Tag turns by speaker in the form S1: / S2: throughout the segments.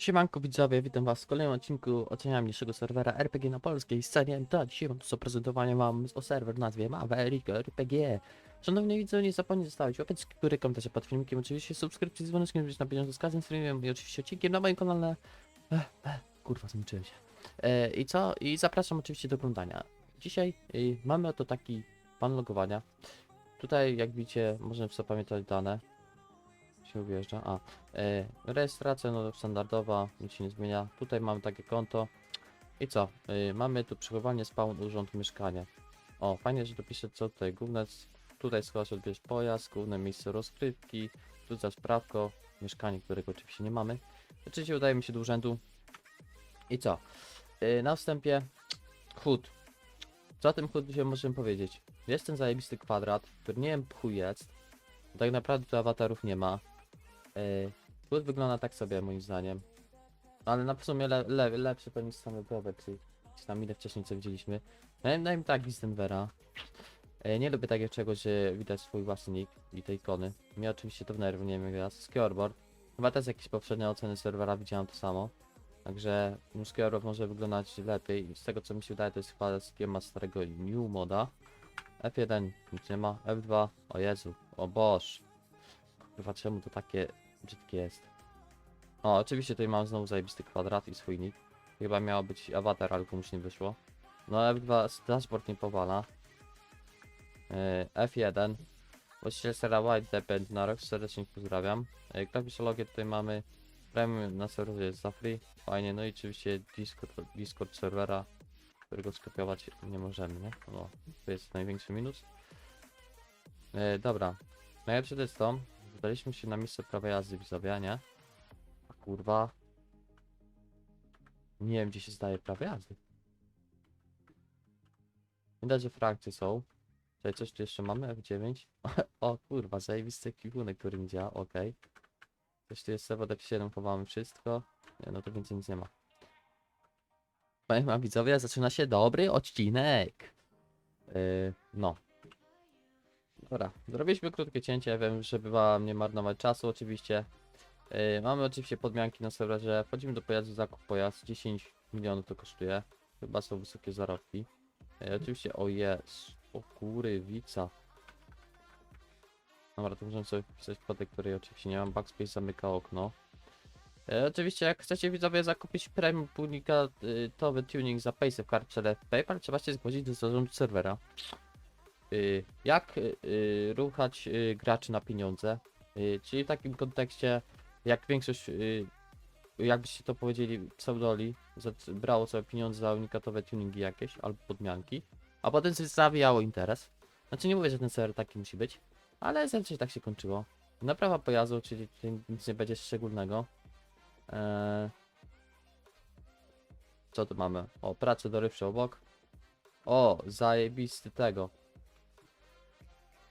S1: Siemanko widzowie, witam was w kolejnym odcinku oceniania mniejszego serwera RPG na polskiej scenie. Tak, dzisiaj mam do zaprezentowania wam o serwer nazwie Maverick RPG. Szanowni widzowie, nie zapomnijcie zostawić łapeczki góry, komentarze pod filmikiem, oczywiście subskrypcji dzwoneczkiem, być na bieżąco z każdym streamem i oczywiście odcinkiem na moim kanale. Ech, ech, kurwa, zmęczyłem się. E, I co? I zapraszam oczywiście do oglądania. Dzisiaj y, mamy oto taki pan logowania. Tutaj, jak widzicie, możemy sobie pamiętać dane. Się wjeżdża. A, E, rejestracja no, standardowa, nic się nie zmienia. Tutaj mamy takie konto. I co? E, mamy tu przechowanie spawn urząd mieszkanie. O, fajnie, że dopiszę co tutaj główne. Tutaj schowasz odbierz pojazd, główne miejsce rozkrywki, tu za sprawko, mieszkanie, którego oczywiście nie mamy. Oczywiście udaje mi się do urzędu. I co? E, na wstępie HUD. Co o tym HUD możemy powiedzieć? Jest ten zajebisty kwadrat, który nie wiem chuj jest. Tak naprawdę tu awatarów nie ma. Yy, wygląda tak sobie moim zdaniem. Ale na w sumie le, le, lepszy pewnie same Browek, czy czy tam ile wcześniej co widzieliśmy. Dajmy, dajmy tak z Denvera. Yy, nie lubię takiego czegoś, że widać swój własny nick i te ikony. Mnie oczywiście to wnerwia, nie wiem jak raz. Scoreboard. Chyba też jakieś poprzednie oceny serwera widziałem to samo. Także no, Scoreboard może wyglądać lepiej. Z tego co mi się wydaje to jest chyba schema starego New Moda. F1 nic nie ma. F2 o Jezu, o Boż. Kurwa czemu to takie brzydkie jest. O, oczywiście tutaj mam znowu zajebisty kwadrat i swój nick. Chyba miało być awatar, ale komuś nie wyszło. No F2 dashboard nie powala. Yy, F1. Właściciel sera White Depend na rok, serdecznie pozdrawiam. Yy, Klawiszologię tutaj mamy. Premium na serwerze jest za free. Fajnie, no i oczywiście Discord, Discord serwera, którego skopiować nie możemy, nie? No, to jest największy minus. Yy, dobra. Najlepsze to jest to, Udaliśmy się na miejsce prawa jazdy nie? A kurwa. Nie wiem gdzie się zdaje prawo jazdy. Widać, że frakcje są. Tutaj coś tu jeszcze mamy, F9. o kurwa, zajebisty kwipunek, który mi działa, okej. Coś tu jest sobie od F7, chowamy wszystko. Nie, no to więcej nic nie ma. Powiem wam widzowie, zaczyna się dobry odcinek. Yy, no. Dobra, zrobiliśmy krótkie cięcie, wiem, żeby wam nie marnować czasu oczywiście. Yy, mamy oczywiście podmianki na serwerze, wchodzimy do pojazdu, zakup pojazd, 10 milionów to kosztuje. Chyba są wysokie zarobki. Yy, oczywiście, o jest, o kurywica. Dobra, to możemy sobie wpisać kwotę, której oczywiście nie mam, backspace zamyka okno. Yy, oczywiście, jak chcecie widzowie zakupić premium unikatowy tuning za Paysafe Card przez PayPal, trzeba się zgłosić do zarządu serwera y, jak y, y, ruchać graczy na pieniądze. Czyli w takim kontekście, jak większość, jakbyście to powiedzieli, pseudoli, brało sobie pieniądze za unikatowe tuningi jakieś albo podmianki, a potem sobie zawijało interes. Znaczy nie mówię, że ten serwer taki musi być, ale zazwyczaj tak się kończyło. Naprawa pojazdu, czyli nic nie będzie szczególnego. Eee, co tu mamy? O, pracę dorywcze obok. O, zajebisty tego.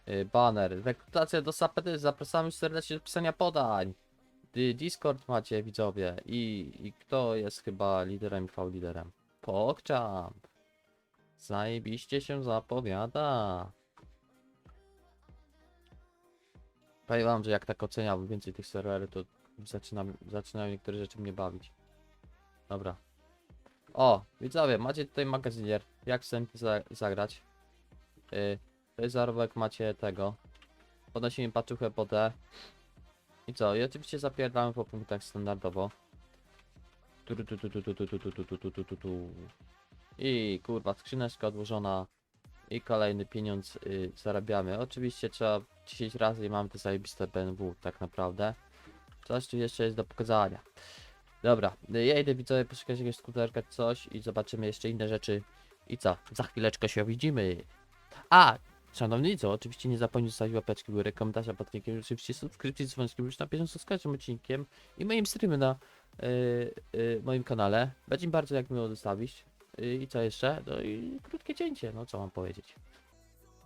S1: Y, Banner. Rekrutacja do sapety. Zapraszamy serdecznie do pisania podań. Discord macie widzowie. I, I kto jest chyba liderem i V-liderem? PogChamp. Zajebiście się zapowiada. Powiem że jak tak oceniam więcej tych serwerów, to zaczynam, zaczynają niektóre rzeczy mnie bawić. Dobra. O, widzowie, macie tutaj magazynier. Jak chcę za zagrać? Y, to jest zarobek macie tego. Podnosimy paczuchę po D. I co? I oczywiście zapierdamy po punktach standardowo. I kurwa, skrzyneczka odłożona. I kolejny pieniądz y, zarabiamy. Oczywiście trzeba 10 razy i mamy te zajebiste BMW tak naprawdę. Coś tu jeszcze jest do pokazania. Dobra, y, ja idę widzowie poszukać jakiegoś skuterka coś i zobaczymy jeszcze inne rzeczy. I co? Za chwileczkę się widzimy. A, Szanowni co, oczywiście nie zapomnij zostawić łapeczki górę, komentarza pod linkiem, oczywiście subskrypcji z dzwoneczkiem już na bieżąco z każdym odcinkiem i moim streamy na yy, yy, moim kanale. Będzie mi bardzo jak miło dostawić. Yy, I co jeszcze? No i krótkie cięcie, no co mam powiedzieć.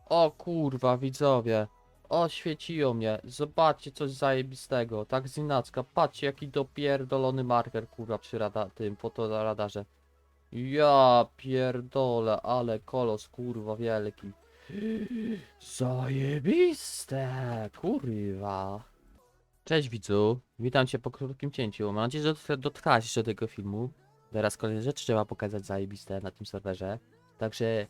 S1: O kurwa, widzowie. Oświeciło mnie. Zobaczcie coś zajebistego. Tak z inacka. Patrzcie jaki dopierdolony marker kurwa przy rada, tym fotoradarze. Ja pierdolę, ale kolos kurwa wielki. Zajebiste, kurwa. Cześć widzu, witam cię po krótkim cięciu. Mam nadzieję, że dotr- dotrwałeś jeszcze do tego filmu. Teraz kolejne rzeczy trzeba pokazać zajebiste na tym serwerze. Także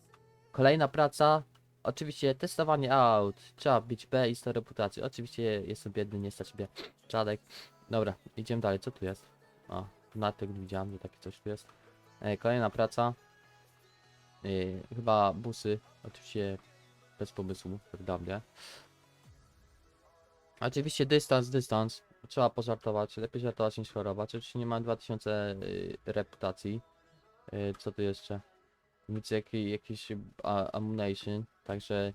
S1: kolejna praca. Oczywiście testowanie aut. Trzeba być B i 100 reputacji. Oczywiście jestem biedny, nie stać mnie. Czadek. Dobra, idziemy dalej. Co tu jest? O, na tym widziałem, że takie coś tu jest. E, kolejna praca. E, chyba busy. Oczywiście bez pomysłu, jak mnie. Oczywiście dystans, dystans. Trzeba pożartować. Lepiej żartować niż chorować. Oczywiście nie mam 2000 y, reputacji. Y, co tu jeszcze? Nic jaki, jakiś ammunition. Także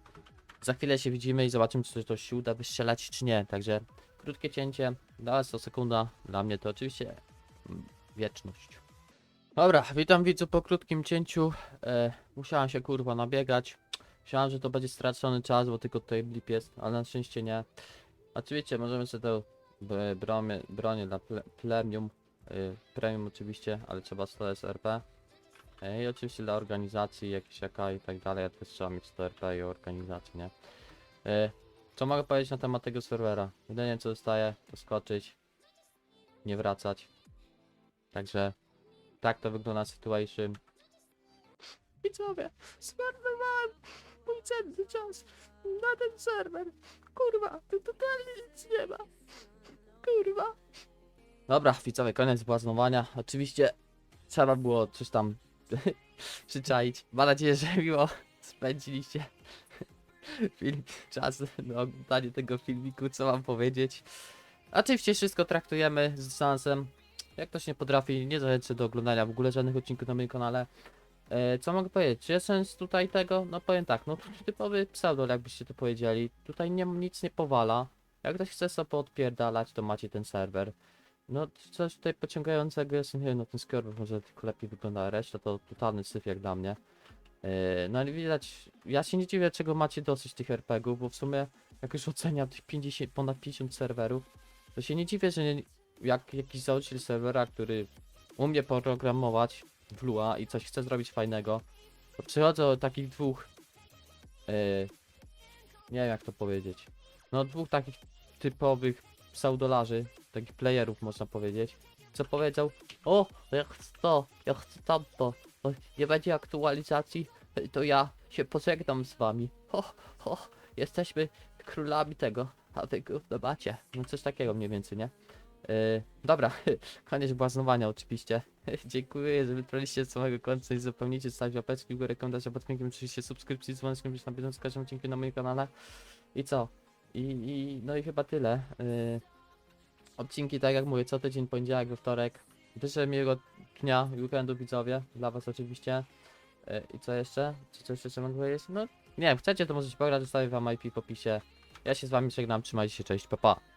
S1: za chwilę się widzimy i zobaczymy, czy to się uda wystrzelać, czy nie. Także krótkie cięcie. Dla was to sekunda. Dla mnie to oczywiście mm, wieczność. Dobra, witam widzu po krótkim cięciu. E, musiałem się kurwa nabiegać. Myślałem, że to będzie stracony czas, bo tylko tutaj blip jest, ale na szczęście nie. Oczywiście możemy sobie to b- bronię, bronię dla ple, plemium, y, premium oczywiście, ale trzeba 100 SRP. Y, I oczywiście dla organizacji jakieś AK i tak dalej, a też trzeba mieć 100 RP i organizację, nie? Y, co mogę powiedzieć na temat tego serwera? Jedynie co zostaje, to skoczyć, nie wracać. Także tak to wygląda situation. Widzowie, zmarnowałem mój cenny czas na ten serwer. Kurwa, tu totalnie nic nie ma. Kurwa. Dobra, widzowie, koniec błaznowania. Oczywiście trzeba było coś tam przyczaić. Mam nadzieję, że miło spędziliście film, czas na oglądanie tego filmiku, co mam powiedzieć. Oczywiście wszystko traktujemy z dystansem. Jak ktoś nie potrafi, nie zachęcę do oglądania w ogóle żadnych odcinków na moim kanale. E, co mogę powiedzieć? Czy jest sens tutaj tego? No powiem tak, no to typowy pseudol, jakbyście to powiedzieli. Tutaj nie, nic nie powala. Jak ktoś chce sobie odpierdalać, to macie ten serwer. No coś tutaj pociągającego jest, nie wiem, no ten skorpion może tylko lepiej wygląda, reszta to totalny syf jak dla mnie. E, no ale widać, ja się nie dziwię, czego macie dosyć tych RPGów, bo w sumie jak już oceniam tych 50, ponad 50 serwerów, to się nie dziwię, że nie, jak jakiś założyciel serwera, który umie programować w Lua i coś chce zrobić fajnego, to przychodzę do takich dwóch, e, nie wiem jak to powiedzieć, no dwóch takich typowych pseudolarzy, takich playerów można powiedzieć, co powiedział, o, ja chcę to, ja chcę tamto, nie będzie aktualizacji, to ja się pożegnam z wami, ho, ho, jesteśmy królami tego, a wy gówno macie, no coś takiego mniej więcej, nie? Yy, dobra, koniec błaznowania oczywiście. Dziękuję, że wytrwaliście do samego końca i zapomnijcie zostawić łapeczki w górę, komentarz pod filmikiem, oczywiście subskrypcji, dzwoneczkiem, być na bieżąco każdym odcinku na moim kanale. I co? I, i no i chyba tyle. Yy, odcinki, tak jak mówię, co tydzień, poniedziałek, we wtorek. Życzę miłego dnia weekendu widzowie, dla was oczywiście. Yy, I co jeszcze? Czy coś jeszcze mogę powiedzieć? No, nie wiem, chcecie to możecie pograć, zostawię wam IP w opisie. Ja się z wami żegnam, trzymajcie się, cześć, pa pa.